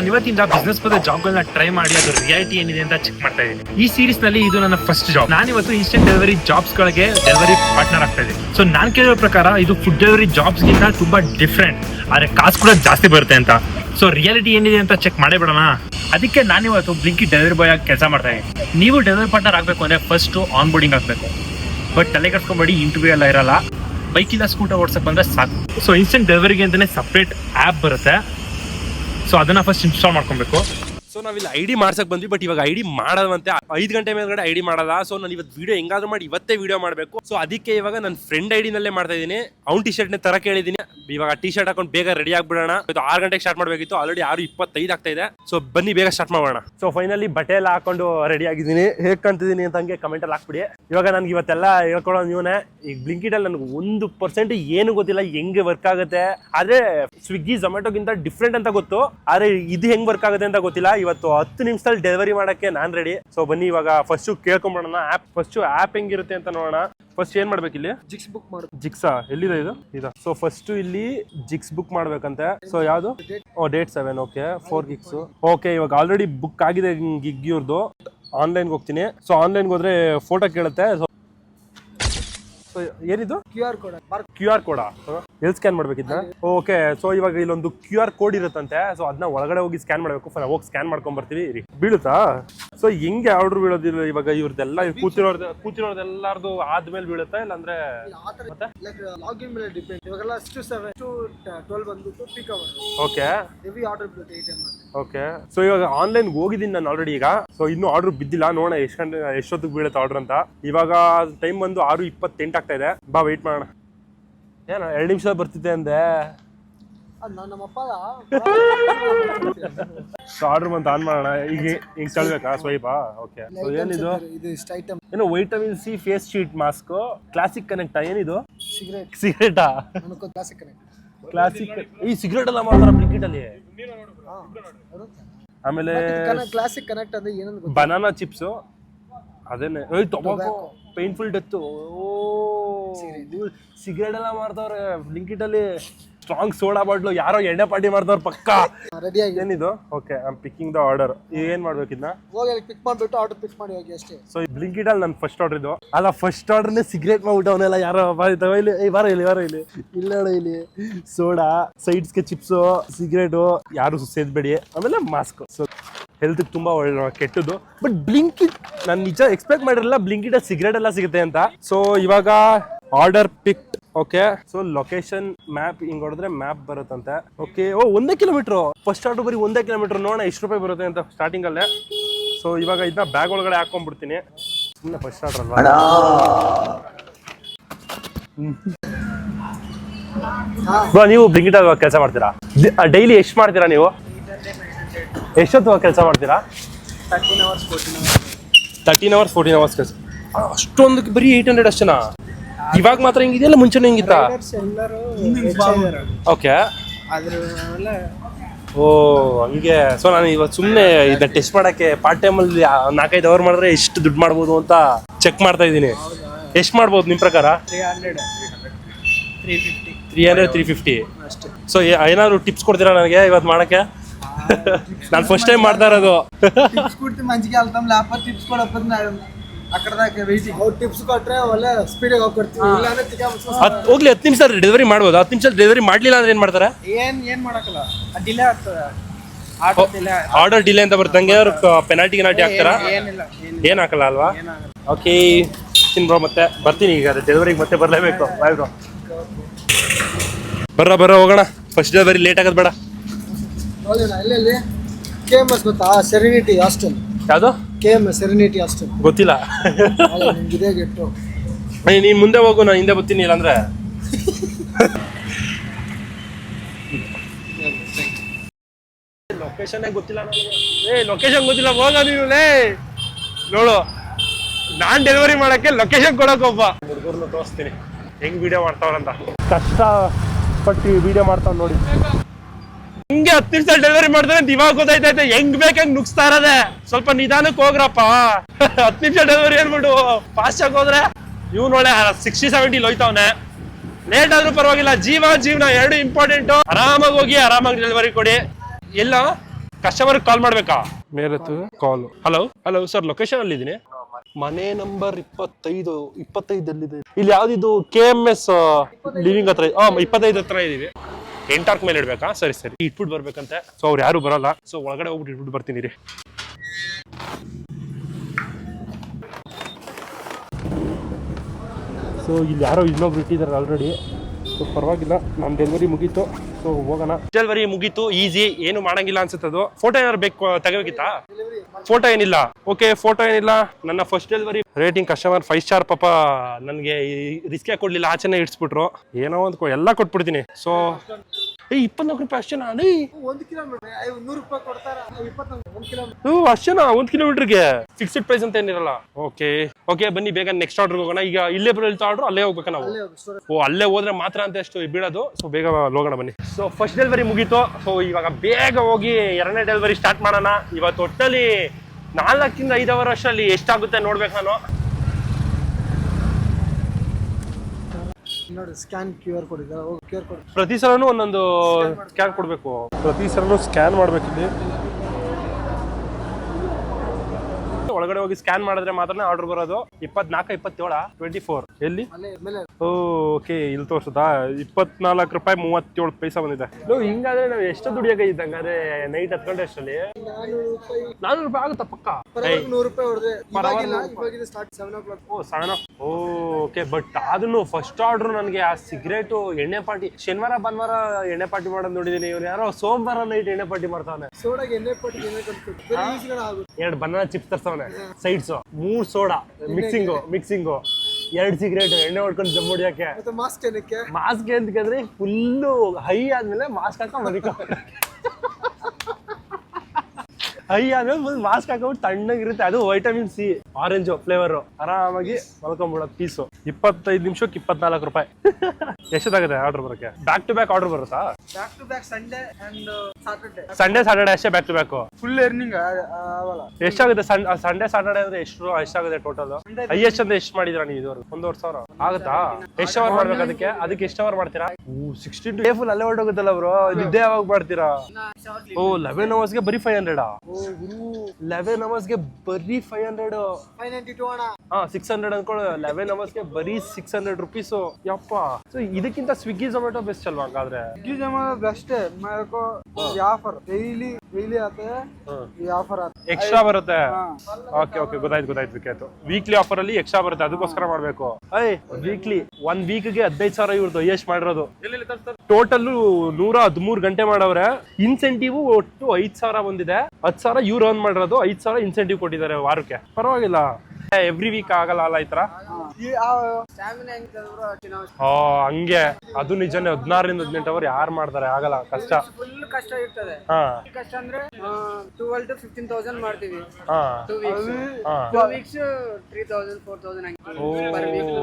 ನಾನು ಇವತ್ತಿಂದ ಬಿಸ್ನೆಸ್ ಬಂದ ಜಾಬ್ ಗಳನ್ನ ಟ್ರೈ ಮಾಡಿ ಅದು ರಿಯಾಲಿಟಿ ಏನಿದೆ ಅಂತ ಚೆಕ್ ಮಾಡ್ತಾ ಇದ್ದೀನಿ. ಈ ಸೀರೀಸ್ನಲ್ಲಿ ಇದು ನನ್ನ ಫಸ್ಟ್ ಜಾಬ್ ನಾನು ಇವತ್ತು ಇನ್ಸ್ಟೆಂಟ್ ಡೆಲಿವರಿ ಜಾಬ್ಸ್ ಗಳಿಗೆ ಡೆಲಿವರಿ ಪಾರ್ಟ್ನರ್ ಆಗ್ತಾ ಇದ್ದೀನಿ. ಸೊ ನಾನು ಕೇಳಿರೋ ಪ್ರಕಾರ ಇದು ಫುಡ್ ಡೆಲಿವರಿ ಜಾಬ್ಸ್ ಗಿಂತ ತುಂಬಾ ಡಿಫ್ರೆಂಟ್ ಆದ್ರೆ ಕಾಸು ಕೂಡ ಜಾಸ್ತಿ ಬರುತ್ತೆ ಅಂತ. ಸೊ ರಿಯಾಲಿಟಿ ಏನಿದೆ ಅಂತ ಚೆಕ್ ಮಾಡೇ ಬಿಡೋಣ ಅದಕ್ಕೆ ನಾನು ಇವತ್ತು ಬ್ಲಿಂಕಿ ಡೆಲಿವರಿ ಬಾಯ್ ಆಗಿ ಕೆಲಸ ಮಾಡ್ತಾ ಇದ್ದೀನಿ. ನೀವು ಡೆಲಿವರಿ ಪಾರ್ಟ್ನರ್ ಆಗಬೇಕು ಅಂದ್ರೆ ಫಸ್ಟ್ ಆನ್ ಬೋರ್ಡಿಂಗ್ ಆಗಬೇಕು. ಬಟ್ ತಲೆ ಕಟ್ಕೊಂಬೇಡಿ ಇಂಟರ್ವ್ಯೂ ಎಲ್ಲ ಇರಲ್ಲ. ಬೈಕ್ ಇಲ್ಲ ಸ್ಕೂಟರ್ ಓಡಿಸಕ್ ಬಂದ್ರೆ ಸಾಕು. ಸೊ ಇನ್ಸ್ಟೆಂಟ್ ಡೆಲಿವರಿಗೆ ಅಂತಾನೆ ಸಪ್ರೇಟ್ ಆ್ಯಪ್ ಬರುತ್ತೆ. ಸೊ ಅದನ್ನು ಫಸ್ಟ್ ಇನ್ಸ್ಟಾಲ್ ಮಾಡ್ಕೊಬೇಕು. ಸೊ ನಾವಿಲ್ಲಿ ಐ ಡಿ ಮಾಡ್ಸಕ್ ಬಂದ್ವಿ ಬಟ್ ಇವಾಗ ಐ ಡಿ ಮಾಡೋದಂತೆ ಐದು ಗಂಟೆ ಮೇಲ್ಗಡೆ ಐ ಡಿ ಮಾಡಲ್ಲ. ಸೊ ನಾನು ಇವತ್ತು ವಿಡಿಯೋ ಹೆಂಗಾದ್ರೂ ಮಾಡಿ ಇವತ್ತೇ ವಿಡಿಯೋ ಮಾಡಬೇಕು. ಸೊ ಅದಕ್ಕೆ ಇವಾಗ ನನ್ನ ಫ್ರೆಂಡ್ ಐ ಡಿನಲ್ಲೇ ಮಾಡ್ತಾ ಇದ್ದೀನಿ. ಅವ್ನ ಟಿ ಶರ್ಟ್ನೇ ತರ ಕೇಳಿದ್ದೀನಿ ಇವಾಗ ಟಿ ಶರ್ಟ್ ಹಾಕೊಂಡು ಬೇಗ ರೆಡಿ ಆಗ್ಬಿಡೋಣ. ಇದು ಆರು ಗಂಟೆಗೆ ಸ್ಟಾರ್ಟ್ ಮಾಡಬೇಕಿತ್ತು. ಆಲ್ರೆಡಿ ಆರು ಇಪ್ಪತ್ತೈದು ಆಗ್ತಾ ಇದೆ. ಸೊ ಬನ್ನಿ, ಬೇಗ ಸ್ಟಾರ್ಟ್ ಮಾಡೋಣ. ಸೊ ಫೈನಲಿ ಬಟ್ಟೆ ಎಲ್ಲ ಹಾಕೊಂಡು ರೆಡಿ ಆಗಿದ್ದೀನಿ. ಹೇಗೆ ಕಾಣ್ತಿದ್ದೀನಿ ಅಂತ ಹಂಗೆ ಕಮೆಂಟ್ ಅಲ್ಲಿ ಹಾಕ್ಬಿಡಿ. ಇವಾಗ ನನ್ಗೆ ಇವತ್ತೆಲ್ಲ ಹೇಳ್ಕೊಳ್ಳೋ ನೀವೇ ಈಗ ಬ್ಲಿಂಕಿಟ್ ಅಲ್ಲಿ ನನಗೆ ಒಂದು ಪರ್ಸೆಂಟ್ ಏನು ಗೊತ್ತಿಲ್ಲ ಹೆಂಗೆ ವರ್ಕ್ ಆಗುತ್ತೆ. ಆದ್ರೆ ಸ್ವಿಗ್ಗಿ ಝೊಮ್ಯಾಟೋಗಿಂತ ಡಿಫ್ರೆಂಟ್ ಅಂತ ಗೊತ್ತು. ಆದ್ರೆ ಇದು ಹೆಂಗ್ ವರ್ಕ್ ಆಗುತ್ತೆ ಅಂತ ಗೊತ್ತಿಲ್ಲ. ಇವತ್ತು ಹತ್ತು ನಿಮಿಷದಲ್ಲಿ ಡೆಲಿವರಿ ಮಾಡಕ್ಕೆ ನಾನ್ ರೆಡಿ ಸೊ ಬನ್ನಿ ಇವಾಗ ಫಸ್ಟ್ ಕೇಳ್ಕೊಂಬಿಡೋಣ. ಆಪ್ ಫಸ್ಟ್ ಆಪ್ ಹೆಂಗಿರುತ್ತೆ ಅಂತ ನೋಡೋಣ. ಫಸ್ಟ್ ಏನ್ ಮಾಡ್ಬೇಕು ಇಲ್ಲಿ? ಜಿಕ್ಸ್ ಬುಕ್ ಮಾಡು. ಜಿಕ್ಸಾ ಎಲ್ಲಿದೆ ಇದು? ಇದು. ಸೊ ಫಸ್ಟ್ ಇಲ್ಲಿ ಜಿಕ್ಸ್ ಬುಕ್ ಮಾಡ್ಬೇಕಂತೆ. ಸೊ ಯಾವ್ದು? ಓ date seven okay four gigs okay ಇವಾಗ ಆಲ್ರೆಡಿ ಬುಕ್ ಆಗಿದೆ ಗಿಗ್ ಇವ್ರದ್ದು ಆನ್ಲೈನ್ಗೆ ಹೋಗ್ತೀನಿ. ಸೊ ಆನ್ಲೈನ್ಗೆ ಹೋದ್ರೆ ಫೋಟೋ ಕೇಳುತ್ತೆ. ಸೊ ಏನಿದು? Q R code Q R ಕೋಡಾ ಎಲ್ಲಿ ಸ್ಕ್ಯಾನ್ ಮಾಡ್ಬೇಕಿದ್ನ ಓಕೆ ಸೊ ಇವಾಗ ಇಲ್ಲೊಂದು ಕ್ಯೂ ಆರ್ ಕೋಡ್ ಇರುತ್ತಂತೆ. ಸೊ ಅದನ್ನ ಒಳಗಡೆ ಹೋಗಿ ಸ್ಕ್ಯಾನ್ ಮಾಡಬೇಕು. ಹೋಗಿ ಸ್ಕ್ಯಾನ್ ಮಾಡ್ಕೊಂಡ್ ಬರ್ತೀವಿ ಇರಿ. ಬೀಳುತ್ತಾ? ಸೊ ಹೆಂಗೆ ಆರ್ಡರ್ ಬೀಳೋದಿಲ್ಲ ಇವಾಗ ಇವ್ರದ್ದೆಲ್ಲ ಕೂತಿರೋರ್ದು ಕೂತಿರೋದೆಲ್ಲಾರ್ದು ಆದ್ಮೇಲೆ ಬೀಳುತ್ತಾ? ಇಲ್ಲಾಂದ್ರೆ ಲಾಗಿನ್ ಮೇಲೆ ಡಿಪೆಂಡ್ ಇವಾಗೆಲ್ಲ ಟು ಸೆವೆನ್ ಟು ಟ್ವೆಲ್ ಬಂದ್ಬಿಟ್ಟು peak hour okay heavy order ಬೀಳುತ್ತೆ ಈ ಟೈಮ್ ಓಕೆ ಸೊ ಇವಾಗ ಆನ್ಲೈನ್ ಹೋಗಿದ್ದೀನಿ ನಾನು ಆಲ್ರೆಡಿ ಈಗ. ಸೊ ಇನ್ನೂ ಆರ್ಡರ್ ಬಿದ್ದಿಲ್ಲ. ನೋಡೋಣ ಎಷ್ಟು ಗಂಟೆ ಎಷ್ಟೊತ್ತಿಗೆ ಬೀಳುತ್ತೆ ಆರ್ಡರ್ ಅಂತ. ಇವಾಗ ಟೈಮ್ ಬಂದು ಆರು ಇಪ್ಪತ್ತೆಂಟು ಆಗ್ತಾ ಇದೆ. ಬಾ ವೆಯ್ಟ್ ಮಾಡೋಣ. ಏನ ಎರಡು ನಿಮಿಷ ಬರ್ತಿದ್ದೆ ಅಂದೆ. ಸೊ ಆರ್ಡರ್ ಬಂತು ಆನ್ ಮಾಡೋಣ. ಈಗ ಹಿಂಗೆ ತಳ್ಬೇಕಾ ಸ್ವೈಪಾ ಓಕೆ ಸೊ ಏನಿದು? ಏನು vitamin C face sheet mask classic ಕನೆಕ್ಟಾ ಏನಿದು? ಸಿಗರೇಟ್ ಸಿಗರೇಟಾ ಕ್ಲಾಸಿಕ್ ಕನೆಕ್ಟ್ ಕ್ಲಾಸಿಕ್ ಈ ಸಿಗರೇಟ್ ಎಲ್ಲ ಮಾಡ್ತಾರೆ ಬ್ಲಿಂಕಿಟ್ ಅಲ್ಲಿ? ಆಮೇಲೆ ಕ್ಲಾಸಿಕ್ ಕನೆಕ್ಟ್ ಅಂದ್ರೆ ಏನಂದ್ರೆ ಬನಾನಾ ಚಿಪ್ಸ್ ಅದೇನೆ ಏಯ್ tobacco painful death oh cigarette ಎಲ್ಲ ಮಾಡ್ತಾವ್ರೆ. ಬ್ಲಿಂಕಿಟ್ ಅಲ್ಲಿ ಸ್ಟ್ರಾಂಗ್ ಸೋಡಾ ಬಾಟ್ಲು ಯಾರೋ ಎಣ್ಣೆ ಪಾರ್ಟಿ ಮಾಡಿದವ್ರು ಪಕ್ಕ. ರೆಡಿ ಆಗಿ. ಏನಿದು? Okay I picking the order ಏನ್ ಇದನ್ನ ಹೋಗಿ ಪಿಕ್ ಮಾಡ್ಬಿಟ್ಟು ಆರ್ಡರ್ ಪಿಕ್ ಮಾಡಿ ಹೋಗಿ ಅಷ್ಟೇ. ಸೊ ಬ್ಲಿಂಕಿಟ್ ಅಲ್ಲಿ ನನ್ನ ಫಸ್ಟ್ ಆರ್ಡರ್ ಇದು. ಅಲ್ಲ ಫಸ್ಟ್ ಆರ್ಡರ್ ನೇ ಸಿಗರೇಟ್ ಮಾಡ್ಬಿಟ್ಟು ಅವನೆಲ್ಲ ಯಾರೋ ಇಲ್ಲಿ ಏ ಬಾರ ಇಲ್ಲಿ ಬಾರ ಇಲ್ಲಿ. ಇಲ್ಲ ಇಲ್ಲಿ. ಸೋಡಾ ಸೈಡ್ಸ್ಗೆ ಚಿಪ್ಸು ಸಿಗರೇಟು ಯಾರು ಸೇದ್ಬೇಡಿ. ಆಮೇಲೆ ಮಾಸ್ಕ್ ಸೊ ಹೆಲ್ತ್ ತುಂಬಾ ಒಳ್ಳೆ ಕೆಟ್ಟದ್ದು. ಬಟ್ ಬ್ಲಿಂಕಿಟ್ ನಾನು ನಿಜ ಎಕ್ಸ್ಪೆಕ್ಟ್ ಮಾಡಿರಲಿಲ್ಲ ಬ್ಲಿಂಕಿಟ್ ಸಿಗರೇಟ್ ಎಲ್ಲ ಸಿಗುತ್ತೆ ಅಂತ. ಸೊ ಇವಾಗ order picked okay so location map ಹಿಂಗ್ ಹೊಡೆದ್ರೆ ಮ್ಯಾಪ್ ಬರುತ್ತಂತೆ. ಓಕೆ ಓ ಒಂದೇ ಕಿಲೋಮೀಟರ್ ಫಸ್ಟ್ ಆರ್ಡರ್ ಬರೀ ಒಂದೇ ಕಿಲೋಮೀಟರ್ ನೋಡೋಣ ಎಷ್ಟು ರೂಪಾಯಿ ಬರುತ್ತೆ ಅಂತ ಸ್ಟಾರ್ಟಿಂಗ್ ಅಲ್ಲೇ. ಸೊ ಇವಾಗ ಇದನ್ನ ಬ್ಯಾಗ್ ಒಳಗಡೆ ಹಾಕೊಂಡ್ಬಿಡ್ತೀನಿ. ಸುಮ್ಮನೆ ಫಸ್ಟ್ ಆರ್ಡರ್ ಅಲ್ವಾ? ಬ್ರೋ ನೀವು ಬ್ಲಿಂಕಿಟ್ ಕೆಲಸ ಮಾಡ್ತೀರಾ? ಡೈಲಿ ಎಷ್ಟು ಮಾಡ್ತೀರಾ ನೀವು? ಎಷ್ಟೊತ್ತು ಕೆಲಸ ಮಾಡ್ತೀರಾ? Thirteen hours fourteen hours thirteen hours fourteen hours ಕೆಲಸ. ಅಷ್ಟೊಂದು ಬರೀ ಏಯ್ಟ್ ಹಂಡ್ರೆಡ್ ಅಷ್ಟೇನಾ? ಇವಾಗ ಮಾತ್ರ ಹಿಂಗಿದೆಯಲ್ಲ ಮುಂಚೆನೇ ಹಿಂಗಿತ್ತ? ಎಲ್ಲರೂ ಓಕೆ ಓ ಹಂಗೆ. ಸೊ ನಾನು ಇವತ್ತು ಸುಮ್ಮನೆ ಇದನ್ನ ಟೆಸ್ಟ್ ಮಾಡಕ್ಕೆ ಪಾರ್ಟ್ ಟೈಮಲ್ಲಿ ನಾಲ್ಕೈದು ಅವರ್ ಮಾಡಿದ್ರೆ ಎಷ್ಟು ದುಡ್ಡು ಮಾಡ್ಬೋದು ಅಂತ ಚೆಕ್ ಮಾಡ್ತಾ ಇದ್ದೀನಿ. ಎಷ್ಟು ಮಾಡ್ಬೋದು ನಿಮ್ಮ ಪ್ರಕಾರ? Three hundred three fifty three hundred three fifty ಅಷ್ಟೇ. ಸೊ ಏನಾದ್ರು ಟಿಪ್ಸ್ ಕೊಡ್ತೀರಾ ನನಗೆ ಇವತ್ತು ಮಾಡಕ್ಕೆ? ನಾನು ಫಸ್ಟ್ ಟೈಮ್ ಮಾಡ್ತಾ ಇರೋದು. ಟಿಪ್ಸ್ ಕೊಡ್ತೀವಿ ಮಂಚಿಗೆ ಟಿಪ್ಸ್ ಅವ್ರು ಕೊಟ್ರೆ ಒಳ್ಳೆ ಸ್ಪೀಡಿಗೆ ಹೋಗಿ ಕೊಡ್ತೀವಿ ಇಲ್ಲ ಅಂದ್ರೆ ತಿಕ್ಕ ಹತ್- ಹೋಗ್ಲಿ ಹತ್ತು ನಿಮಿಷ ಡೆಲಿವರಿ ಮಾಡ್ಬೋದು. ಹತ್ತು ನಿಮಿಷ ಡೆಲಿವರಿ ಮಾಡ್ಲಿಲ್ಲ ಅಂದ್ರೆ ಏನ್ ಮಾಡ್ತಾರೆ? ಏನ್ ಏನ್ ಮಾಡಕ್ಕಲ್ಲ. ಡಿಲೇ ಆಗ್ತದೆ. ಆಟೋ ಡಿಲೇ ಆರ್ಡರ್ ಡಿಲೇ ಅಂತ ಬರ್ತಂಗೆ ಅವ್ರು ಪೆನಾಲ್ಟಿ ಗಿನಾಲ್ಟಿ ಹಾಕ್ತಾರ? ಏನಿಲ್ಲ ಏನಿಲ್ಲ ಏನ್ ಹಾಕಲ್ಲ ಅಲ್ವಾ? ಏನಾಗಲ್ಲ ಓಕೆ ಬ್ರೋ ಮತ್ತೆ ಬರ್ತೀನಿ ಈಗ. ಡೆಲಿವರಿ ಮತ್ತೆ ಬರಲೇಬೇಕು. ಬಾಯ್ ಬ್ರೋ ಬರ್ರ ಬರ್ರ ಹೋಗೋಣ. ಫಸ್ಟ್ ಡೆಲಿವರಿ ಲೇಟ್ ಆಗೋದು ಬೇಡ. ಹೌದೇನಾ ಎಲ್ಲೆಲ್ಲಿ ಕೆ ಎಂ ಎಸ್ ಗೊತ್ತಾ? ಸೆರೆನಿಟಿ ಹಾಸ್ಟೆಲ್ ಯಾವುದು? ಕೆ ಎಂ ಸೆರೆನಿಟಿ ಅಷ್ಟು ಗೊತ್ತಿಲ್ಲ ಇದೇ ಗೆಟ್ಟು. ನೀನ್ ಮುಂದೆ ಹೋಗು ನಾನು ಹಿಂದೆ ಬರ್ತೀನಿ ಇಲ್ಲಾಂದ್ರೆ. ಲೊಕೇಶನ್ ಗೊತ್ತಿಲ್ಲ ನನಗೆ. ಏ ಲೊಕೇಶನ್ ಗೊತ್ತಿಲ್ಲ ಹೋಗ ನೀನು ಲೇ. ನೋಡು ನಾನ್ ಡೆಲಿವರಿ ಮಾಡಕ್ಕೆ ಲೊಕೇಶನ್ ಕೊಡಕ್ ಒಬ್ಬ. ಹುಡುಗರ್ನು ತೋರಿಸ್ತೀನಿ. ಹೆಂಗ್ ವಿಡಿಯೋ ಮಾಡ್ತಾವ್ರಂತ ಕಷ್ಟ ಪಟ್ಟಿ ವಿಡಿಯೋ ಮಾಡ್ತಾವ್ ನೋಡಿ. ಹಿಂಗೆ ಹತ್ತು ನಿಮಿಷ ಡೆಲಿವರಿ ಮಾಡಿದ್ರೆ ಅಂತ ಇವಾಗ ಗೊತ್ತಾಯ್ತೈತೆ. ಹೆಂಗ್ ಬೇಕ್ ಹೆಂಗ್ ನುಗ್ಸ್ತಾ ಇರೋದೆ? ಸ್ವಲ್ಪ ನಿಧಾನಕ್ಕೆ ಹೋಗ್ರಪ್ಪ. ಹತ್ತು ನಿಮಿಷ ಡೆಲಿವರಿ ಹೇಳ್ಬಿಟ್ಟು ಫಾಸ್ಟ್ ಆಗಿ ಹೋದ್ರೆ ಇವ್ನು ಒಳ್ಳೆ ಸಿಕ್ಸ್ಟಿ ಸೆವೆಂಟಿ ಹೋಯ್ತವನೆ. ಲೇಟ್ ಆದ್ರೂ ಪರವಾಗಿಲ್ಲ ಜೀವ ಜೀವನ ಎರಡು ಇಂಪಾರ್ಟೆಂಟ್ ಆರಾಮಾಗಿ ಹೋಗಿ ಆರಾಮಾಗಿ ಡೆಲಿವರಿ ಕೊಡಿ. ಎಲ್ಲ ಕಸ್ಟಮರ್ ಕಾಲ್ ಮಾಡ್ಬೇಕಾ? ಮೇಲತ್ತು call hello hello sir location ಅಲ್ಲಿ ಇದೀನಿ. ಮನೆ ನಂಬರ್ ಇಪ್ಪತ್ತೈದು ಇಪ್ಪತ್ತೈದಲ್ಲಿದೆ. ಇಲ್ಲಿ ಯಾವ್ದಿದು ಕೆ ಎಂ ಎಸ್ ಲಿವಿಂಗ್ ಹತ್ರ ಆ, ಇಪ್ಪತ್ತೈದು ಹತ್ರ ಇದೀವಿ. ಎಂಟಾರ್ಕ್ ಮೇಲೆ ಇಡ್ಬೇಕಾ? ಸರಿ ಸರಿ. ಇಟ್ಬಿಟ್ಟು ಬರ್ಬೇಕಂತೆ. ಸೊ ಅವ್ರು ಯಾರು ಬರಲ್ಲ. ಸೊ ಒಳಗಡೆ ಹೋಗ್ಬಿಟ್ಟು ಇಟ್ಬಿಟ್ಟು ಬರ್ತೀನಿ ರೀ. ಸೊ ಇಲ್ಲಿ ಯಾರೋ ಇನ್ನೊಬ್ರು ಇಟ್ಟಿದ್ದಾರೆ ಆಲ್ರೆಡಿ ಸೊ ಪರವಾಗಿಲ್ಲ. ನಮ್ಮ ಡೆಲಿವರಿ ಮುಗೀತು. ಸೊ ಹೋಗೋಣ. ಡೆಲಿವರಿ ಮುಗೀತು. ಈಸಿ ಏನು ಮಾಡಂಗಿಲ್ಲ ಅನ್ಸುತ್ತೆ ಅನ್ಸುತ್ತದು ಫೋಟೋ ಏನಾದ್ರು ಬೇಕು ತೆಗಬೇಕಿತ್ತಾ ಫೋಟೋ ಏನಿಲ್ಲ. ಓಕೆ ಫೋಟೋ ಏನಿಲ್ಲ. ನನ್ನ first delivery rating customer five star ಪಾಪ ನನಗೆ ರಿಸ್ಕೇ ಕೊಡ್ಲಿಲ್ಲ? ಆಚೆನೆ ಇಡ್ಸ್ಬಿಟ್ರು. ಏನೋ ಒಂದು ಎಲ್ಲ ಕೊಟ್ಬಿಡ್ತೀನಿ. ಸೊ ಏ ಇಪ್ಪತ್ನಾಲ್ಕು ರೂಪಾಯಿ ಅಷ್ಟೇನಾ? ಅದೇ ಒಂದು ಕಿಲೋಮೀಟರ್ ನೂರು ರೂಪಾಯಿ ಕೊಡ್ತಾರ? ಇಪ್ಪತ್ತೊಂದು ಒಂದು ಕಿಲೋಮೀಟರ್ ಹ್ಞೂ ಅಷ್ಟೇನಾ? ಒಂದ್ ಕಿಲೋಮೀಟರ್ಗೆ ಫಿಕ್ಸ್ಡ್ ಪ್ರೈಸ್ ಅಂತ ಏನಿರಲ್ಲ. ಓಕೆ ಓಕೆ ಬನ್ನಿ ಬೇಗ ನೆಕ್ಸ್ಟ್ ಆರ್ಡರ್ ಹೋಗೋಣ. ಈಗ ಇಲ್ಲೇ ಬರೋ ಆರ್ಡರ್ ಅಲ್ಲೇ ಹೋಗ್ಬೇಕಾ ನಾವು? ಓ ಅಲ್ಲೇ ಹೋದ್ರೆ ಮಾತ್ರ ಅಂತ ಅಷ್ಟು ಬೀಳೋದು. ಸೊ ಬೇಗ ಹೋಗೋಣ ಬನ್ನಿ. ಸೊ ಫಸ್ಟ್ ಡೆಲಿವರಿ ಮುಗೀತು. ಸೊ ಇವಾಗ ಬೇಗ ಹೋಗಿ ಎರಡನೇ ಡೆಲಿವರಿ ಸ್ಟಾರ್ಟ್ ಮಾಡೋಣ. ಇವತ್ತು ಒಟ್ಟಲ್ಲಿ ನಾಲ್ಕಿಂದ ಐದು ಅವರ್ ಅಷ್ಟರಲ್ಲಿ ಎಷ್ಟಾಗುತ್ತೆ ನೋಡ್ಬೇಕು ನಾನು. ನೋಡಿ ಸ್ಕ್ಯಾನ್ ಕ್ಯೂ ಆರ್ ಕೋಡ್ ಇದೆ. ಕ್ಯೂ ಆರ್ ಕೋಡ್ ಪ್ರತಿ ಸಲನೂ ಒಂದೊಂದು ಸ್ಕ್ಯಾನ್ ಕೊಡಬೇಕು. ಪ್ರತಿ ಸಲನೂ ಸ್ಕ್ಯಾನ್ ಮಾಡ್ಬೇಕಿಲ್ಲಿ ಒಳಗಡೆ ಹೋಗಿ ಸ್ಕ್ಯಾನ್ ಮಾಡಿದ್ರೆ ಮಾತ್ರ ಆರ್ಡರ್ ಬರೋದು. ಇಪ್ಪತ್ನಾಲ್ಕು ಇಪ್ಪತ್ತೇಳ? ಟ್ವೆಂಟಿ ಫೋರ್ ಎಲ್ಲಿ ಓಕೆ ಇಲ್ಲಿ ತೋರ್ಸದಾ? ಇಪ್ಪತ್ನಾಲ್ಕು ರೂಪಾಯಿ ಮೂವತ್ತೇಳು ಪೈಸಾ ಬಂದಿದೆ. ಹಿಂಗಾದ್ರೆ ನಾವು ಎಷ್ಟು ದುಡಿಯೋಕೆ ಹಂಗಾದ್ರೆ ನೈಟ್ ಹತ್ತು ಗಂಟೆ ಅಷ್ಟರಲ್ಲಿ. ನಾನೂರು ರೂಪಾಯಿ ಆಗುತ್ತಾ ಪಕ್ಕ? ಸೆವೆನ್ ಓ ಸಣ್ಣ ಓಕೆ ಬಟ್ ಅದನ್ನು ಫಸ್ಟ್ ಆರ್ಡರ್ ನನಗೆ ಆ ಸಿಗರೇಟು ಎಣ್ಣೆ ಪಾರ್ಟಿ ಶನಿವಾರ ಭಾನುವಾರ ಎಣ್ಣೆ ಪಾರ್ಟಿ ಮಾಡೋದು ನೋಡಿದೀನಿ ಇವ್ರು ಯಾರೋ ಸೋಮವಾರ ನೈಟ್ ಎಣ್ಣೆ ಪಾರ್ಟಿ ಮಾಡ್ತಾವನೆ. ಎರಡು ಬನಾನಾ ಚಿಪ್ಸ್ ತರ್ಸವನೆ. ಸೈಡ್ಸ್ ಮೂರ್ ಸೋಡಾ ಮಿಕ್ಸಿಂಗು ಮಿಕ್ಸಿಂಗು ಎರಡು ಸಿಗರೇಟ್ ಎಣ್ಣೆ ಹೊಡ್ಕೊಂಡು ಜಮ್ ಹೊಡಿಯಕ್ಕೆ ಮತ್ತೆ ಮಾಸ್ಕ್ ಏನಕ್ಕೆ? ಮಾಸ್ಕ್ ಫುಲ್ಲು ಹೈ ಆದ್ಮೇಲೆ ಮಾಸ್ಕ್ ಹಾಕೊಂಡು ಮನಿಕೊ ಹೈ ಆದ್ಮೇಲೆ ಮುಂದೆ ಮಾಸ್ಕ್ ಹಾಕೊಂಡು ತಣ್ಣಗಿರುತ್ತೆ ಅದು ವೈಟಮಿನ್ ಸಿ ಆರೆಂಜು ಫ್ಲೇವರ್ ಆರಾಮಾಗಿ ಮಲ್ಕೊಂಡ್ಬಿಡೋದು ಪೀಸು ಇಪ್ಪತ್ತೈದು ನಿಮಿಷಕ್ಕೆ ಇಪ್ಪತ್ನಾಲ್ಕು ರೂಪಾಯಿ. ಎಷ್ಟೊತ್ತಾಗುತ್ತೆ ಆರ್ಡರ್ ಬರೋಕ್ಕೆ? ಬ್ಯಾಕ್ ಟು ಬ್ಯಾಕ್ ಆರ್ಡರ್ ಬರುತ್ತಾ? Back to back Sunday and Saturday Sunday Saturday ಅಷ್ಟೇ back to back full earning ಆಗಲ್ಲ ಎಷ್ಟಾಗುತ್ತೆ ಸಂಡೇ ಸಾಟರ್ಡೆ ಅಂದ್ರೆ ಎಷ್ಟು ಎಷ್ಟಾಗುತ್ತೆ ಟೋಟಲ್ ಹೈಯೆಸ್ಟ್ ಅಂದ್ರೆ ಎಷ್ಟು ಮಾಡಿದ್ರ ನೀವು ಇದುವರೆಗೂ? ಒಂದೂವರೆ ಸಾವಿರ ಆಗುತ್ತಾ? ಎಷ್ಟು ಅವರ್ ಮಾಡ್ಬೇಕು ಅದಕ್ಕೆ? ಅದಕ್ಕೆ ಎಷ್ಟು ಅವರ್ ಮಾಡ್ತೀರಾ? ಸಿಕ್ಸ್ಟೀನ್ ಡೇ ಫುಲ್ ಅಲ್ಲೇ ಹೊರಟೋಗುತ್ತಲ್ಲ ಬ್ರೋ ನಿದ್ದೆ ಯಾವಾಗ ಮಾಡ್ತೀರಾ? ಓ ಲೆವೆನ್ ಅವರ್ಸ್ಗೆ ಬರೀ ಫೈವ್ ಹಂಡ್ರೆಡ್ ಲೆವೆನ್ ಅವರ್ಸ್ಗೆ ಬರೀ ಫೈವ್ ಹಂಡ್ರೆಡ್ ಹಾ ಸಿಕ್ಸ್ ಹಂಡ್ರೆಡ್ ಅನ್ಕೊಳ್ಳಿ. ಲೆವೆನ್ ಅವರ್ಸ್ಗೆ ಬರೀ ಸಿಕ್ಸ್ ಹಂಡ್ರೆಡ್ ರುಪೀಸ್ ಯಪ್ಪ. ಸೊ ಇದಕ್ಕಿಂತ ಸ್ವಿಗ್ಗಿ ಝೊಮ್ಯಾಟೊ ಬೆಸ್ಟ್ ಅಲ್ವಾ ಹಂಗಾದ್ರೆ? Swiggy Zomato best offer daily daily ಆತ. ಎಕ್ಸ್ಟ್ರಾ ಬರುತ್ತೆ? ಓಕೆ ಓಕೆ ಗೊತ್ತಾಯ್ತು ಗೊತ್ತಾಯ್ತು ವಿಕೆಟ್ ವೀಕ್ಲಿ ಆಫರ್ ಅಲ್ಲಿ ಎಕ್ಸ್ಟ್ರಾ ಬರುತ್ತೆ ಅದಕ್ಕೋಸ್ಕರ ಮಾಡ್ಬೇಕು. ಏ ವೀಕ್ಲಿ ಒನ್ ವೀಕ್ಗೆ ಹದಿನೈದು ಸಾವಿರ ಇವ್ರದ್ದು ಯಶ್ ಮಾಡಿರೋದು. ಟೋಟಲ್ ನೂರ ಹದಿಮೂರ್ ಗಂಟೆ ಮಾಡವ್ರೆ. ಇನ್ಸೆಂಟಿವ್ ಒಟ್ಟು ಐದ್ ಸಾವಿರ ಬಂದಿದೆ. ಹತ್ತು ಸಾವಿರ ಇವ್ರು ಅರ್ನ್ ಮಾಡಿರೋದು ಐದ್ ಸಾವಿರ ಇನ್ಸೆಂಟಿವ್ ಕೊಟ್ಟಿದ್ದಾರೆ ವಾರಕ್ಕೆ. ಪರವಾಗಿಲ್ಲ. ಎವ್ರಿ ವೀಕ್ ಆಗಲ್ಲ ಅಲ್ಲ ಈ ತರ ಹೆಂಗ್ ಹಂಗೆ. ಅದು ನಿಜನೇ, ಹದಿನಾರರಿಂದ ಹದಿನೆಂಟು ಅವರ್ ಯಾರು ಮಾಡ್ತಾರೆ, ಆಗಲ್ಲ, ಕಷ್ಟ. ಕಷ್ಟ ಇರ್ತದೆ ಹಾ. ಕಷ್ಟ ಅಂದ್ರೆ ಟ್ವೆಲ್ ಟು ಫಿಫ್ಟೀನ್ ತೌಸಂಡ್ ಮಾಡ್ತೀವಿ ಹಾ. ಟೂ ವೀಕ್ಸ್ ಹಾ. Two weeks three thousand four thousand ಓ,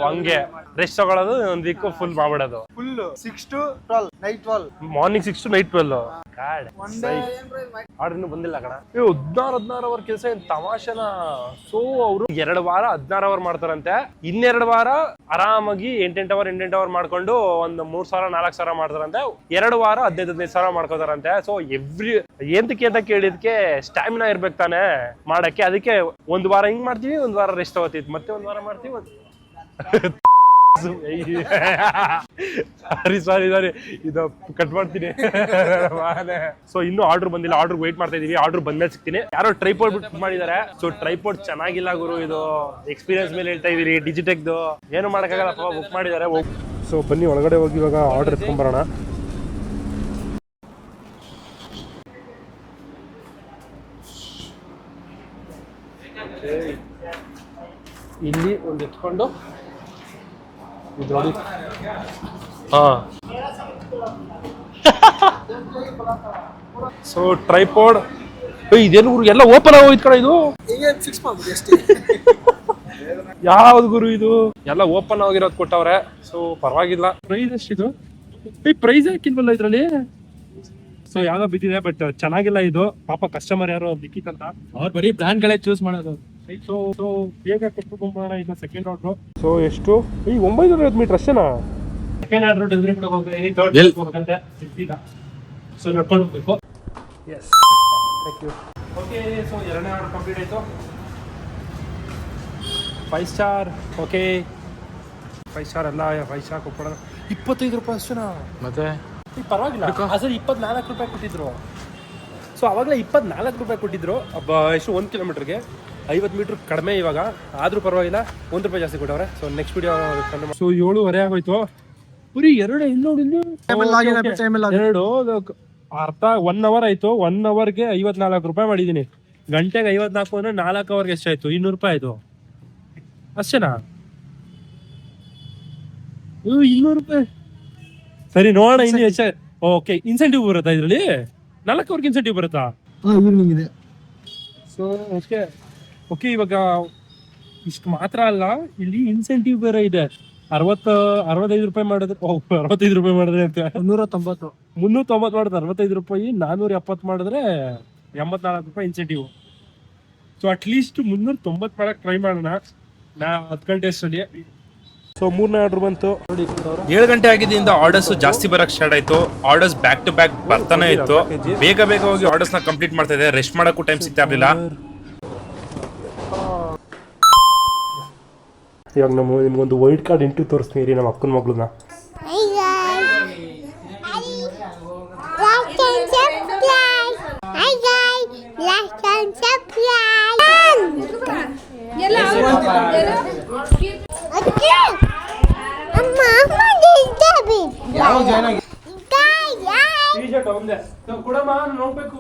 ಹಂಗೆ. ರೆಸ್ಟ್ ತಗೊಳ್ಳೋದು ಒಂದ್ week full ಮಾಡ್ಬಿಡೋದು. Full six to twelve night twelve morning six to night twelve one day order ಇನ್ನೂ ಬಂದಿಲ್ಲ ಕಣ. ಇವ್ ಹದಿನಾರು ಹದಿನಾರು ಅವರ್ ಕೆಲಸ ಏನ್ ತಮಾಷೆನ? ಸೊ ಅವರು ಎರಡು ವಾರ ಹದಿನಾರು ಅವರ್ ಮಾಡ್ತಾರಂತೆ. ಇನ್ನೆರಡು ವಾರ ಆರಾಮಾಗಿ ಎಂಟೆಂಟು ಅವರ್ ಎಂಟೆಂಟು ಅವರ್ ಮಾಡ್ಕೊಂಡು ಒಂದು ಮೂರ್ ಸಾವಿರ ನಾಲ್ಕು ಸಾವಿರ ಮಾಡ್ತಾರಂತೆ. ಎರಡು ವಾರ ಹದಿನೈದು ಹದಿನೈದು ಸಾವಿರ ಮಾಡ್ಕೋತಾರಂತೆ. ಸೊ ಎವ್ರಿ ಎಂತಕ್ಕೆ ಅಂತ ಕೇಳಿದ್ಕೆ ಸ್ಟ್ಯಾಮಿನಾ ಇರ್ಬೇಕು ತಾನೆ ಮಾಡಕ್ಕೆ. ಅದಕ್ಕೆ ಒಂದ್ ವಾರ ಹಿಂಗ್ ಮಾಡ್ತೀವಿ ಒಂದ್ ವಾರ ರೆಸ್ಟ್ ತಗೋತೀವಿ. ಮತ್ತೆ ಒಂದ್ ವಾರ ಮಾಡ್ತೀವಿ ಸಾರಿ ಸಾರಿ ಸಾರಿ ಇದು ಕಟ್ ಮಾಡ್ತೀನಿ. ಸೊ ಇನ್ನು ಆರ್ಡರ್ ಬಂದಿಲ್ಲ. ಆರ್ಡರ್ ವೇಟ್ ಮಾಡ್ತಾ ಇದೀವಿ. ಆರ್ಡರ್ ಬಂದ್ಮೇಲೆ ಸಿಗ್ತೀನಿ. ಯಾರೋ ಟ್ರೈಪೋರ್ಟ್ ಬಿಟ್ಟು ಮಾಡಿದ್ದಾರೆ ಸೊ ಟ್ರೈಪೋರ್ಟ್ ಚೆನ್ನಾಗಿಲ್ಲ ಗುರು ಇದು. ಎಕ್ಸ್ಪೀರಿಯನ್ಸ್ ಮೇಲೆ ಹೇಳ್ತಾ ಇದೀರಿ. ಡಿಜಿಟೆಕ್ದು ಏನು ಮಾಡೋಕ್ಕಾಗಲ್ಲಪ್ಪ ಬುಕ್ ಮಾಡಿದ್ದಾರೆ ಸೊ ಬನ್ನಿ, ಒಳಗಡೆ ಹೋಗಿ ಇವಾಗ ಆರ್ಡರ್ ಎತ್ಕೊಂಡ್ಬರೋಣ ಇಲ್ಲಿ ಒಂದು ಎತ್ಕೊಂಡು ಹಾ. ಸೊ ಟ್ರೈಪೋಡ್ ಇದೇನು ಗುರು? ಎಲ್ಲ ಓಪನ್ ಆಗೋಯ್ತು ಕಣ ಇದು? ಯಾವ್ದು ಗುರು ಇದು? ಎಲ್ಲ ಓಪನ್ ಆಗಿರೋದು ಕೊಟ್ಟವ್ರೆ. ಸೊ ಪರವಾಗಿಲ್ಲ. ಪ್ರೈಸ್ ಎಷ್ಟಿದು? ಈ ಪ್ರೈಸ್ ಹಾಕಿಲ್ವಲ್ಲ ಇದ್ರಲ್ಲಿ? ಸೊ ಯಾವ್ದೋ ಬಿದ್ದಿದೆ ಬಟ್ ಚೆನ್ನಾಗಿಲ್ಲ ಇದು. ಪಾಪ ಕಸ್ಟಮರ್ ಯಾರು ಬಿಕ್ಕಿತ್ತಂತ ಅವ್ರು ಬರೀ ಬ್ರ್ಯಾಂಡ್ ಗಳೇ ಚೂಸ್ ಮಾಡೋದು. ಸೊ ಸೊ ಬೇಗ ಕೊಟ್ಬಿಟ್ಕೊಂಬೋಣ ಸೆಕೆಂಡ್ ಆರ್ಡ್ರು ಸೊ ಎಷ್ಟು? ಈ ಒಂಬೈನೂರ ಐವತ್ತು ಮೀಟರ್ ಅಷ್ಟೇನಾ? ಸೆಕೆಂಡ್ ಆರ್ಡರ್ ಡೆಲಿವರಿ ಕೊಡೋಕೆ ಹೋಗ್ಬೇಕಂತೆ. ಸಿಗ್ತಿಲ್ಲ ಸೊ ನಡ್ಕೊಂಡು ಹೋಗ್ಬೇಕು. Yes thank you okay so ಎರಡನೇ ಆರ್ಡರ್ ಕಂಪ್ಲೀಟ್ ಆಯಿತು. Five star okay five star ಎಲ್ಲ ಫೈವ್ ಸ್ಟಾರ್ ಕೊಟ್ಬಿಡೋಣ. ಇಪ್ಪತ್ತೈದು ರೂಪಾಯಿ ಅಷ್ಟೇನಾ? ಮತ್ತೆ? ಈ ಪರವಾಗಿಲ್ಲ. ಇಪ್ಪತ್ನಾಲ್ಕು ರೂಪಾಯಿ ಕೊಟ್ಟಿದ್ರು. ಸೊ ಅವಾಗಲೇ ಇಪ್ಪತ್ನಾಲ್ಕು ರೂಪಾಯಿ ಕೊಟ್ಟಿದ್ರು. ಅಬ್ಬ ಎಷ್ಟು? ಒಂದು ಕಿಲೋಮೀಟ್ರಿಗೆ ಐವತ್ತು ಮೀಟ್ರ್ ಕಡಿಮೆ ಇವಾಗ. ಆದರೂ ಪರವಾಗಿಲ್ಲ ಒಂದು ರೂಪಾಯಿ ಜಾಸ್ತಿ ಕೊಟ್ಟವ್ರೆ. ಸೊ ನೆಕ್ಸ್ಟ್ ವಿಡಿಯೋ ಸೊ ಏಳುವರೆ ಆಗೋಯ್ತು. ಬರೀ ಎರಡು ಇನ್ನೂ ಇನ್ನೂ Time ಅಲ್ಲಿ ಆಗಿದೆ, time ಅಲ್ಲಿ ಆಗಿದೆ. ಎರಡು ಅರ್ಧ ಒನ್ ಅವರ್ ಆಯ್ತು. ಒನ್ ಅವರ್ಗೆ ಐವತ್ನಾಲ್ಕು ರೂಪಾಯಿ ಮಾಡಿದ್ದೀನಿ. ಗಂಟೆಗೆ ಐವತ್ನಾಲ್ಕು ಅಂದ್ರೆ ನಾಲ್ಕು ಅವರ್ಗೆ ಎಷ್ಟಾಯ್ತು ಇನ್ನೂರು ರೂಪಾಯಿ ಆಯ್ತು. ಅಷ್ಟೇನಾ? ಇನ್ನೂರು ರೂಪಾಯಿ. ಸರಿ ನೋಡೋಣ ಇನ್ನು ಹೆಚ್ಚ ಓಕೆ ಇನ್ಸೆಂಟಿವ್ ಬರುತ್ತಾ ಇದರಲ್ಲಿ? ನಾಲ್ಕು ಅವ್ರಿಗೆ ಇನ್ಸೆಂಟಿವ್ ಬರುತ್ತಾ? ಸೊ ಓಕೆ ಓಕೆ ಇವಾಗ ಇಷ್ಟು ಮಾತ್ರ ಅಲ್ಲ ಇಲ್ಲಿ ಇನ್ಸೆಂಟಿವ್ ಬೇರೆ ಇದೆ. ಅರವತ್ತು ಅರವತ್ತೈದು ರೂಪಾಯಿ ಮಾಡಿದ್ರೆ ಓ ಅರವತ್ತೈದು ರೂಪಾಯಿ ಮಾಡಿದ್ರೆ ಅಂತ ಮುನ್ನೂರ ತೊಂಬತ್ತು ಮುನ್ನೂರ ತೊಂಬತ್ತು ಮಾಡಿದ್ರೆ ಅರವತ್ತೈದು ರೂಪಾಯಿ ನಾನ್ನೂರ ಎಪ್ಪತ್ತು ಮಾಡಿದ್ರೆ ಎಂಬತ್ನಾಲ್ಕು ರೂಪಾಯಿ ಇನ್ಸೆಂಟಿವ್ ಸೊ ಅಟ್ಲೀಸ್ಟ್ ಮುನ್ನೂರ ತೊಂಬತ್ತು ಮಾಡಕ್ಕೆ ಟ್ರೈ ಮಾಡೋಣ. ನಾ ಹತ್ತು ಗಂಟೆ ಅಷ್ಟರಲ್ಲಿ ಸೊ ಮೂರನೇ ಆರ್ಡರ್ ಬಂತು. ಏಳು ಗಂಟೆ ಆಗಿದ್ದರಿಂದ ಆರ್ಡರ್ಸ್ ಜಾಸ್ತಿ ಬರಕ್ಕೆ ಸ್ಟಾರ್ಟ್ ಆಯ್ತು. ಆರ್ಡರ್ಸ್ ಬ್ಯಾಕ್ ಟು ಬ್ಯಾಕ್ ಬರ್ತಾನೆ ಇತ್ತು. ಬೇಗ ಬೇಗ ಹೋಗಿ ಆರ್ಡರ್ಸ್ನ ಕಂಪ್ಲೀಟ್ ಮಾಡ್ತಾ ಇದೆ ರೆಸ್ಟ್ ಮಾಡೋಕ್ಕೂ ಟೈಮ್ ಸಿಗ್ತಾ ಇರ್ಲಿಲ್ಲ. ಇವಾಗ ನಮ್ಮ ನಿಮ್ಗೊಂದು ವೈಟ್ ಕಾರ್ಡ್ ಇಂಟು ತೋರಿಸ್ತೀನಿ ರೀ ನಮ್ಮ ಅಕ್ಕನ ಮಗಳನ್ನ. ನೋಡ್ಬೇಕು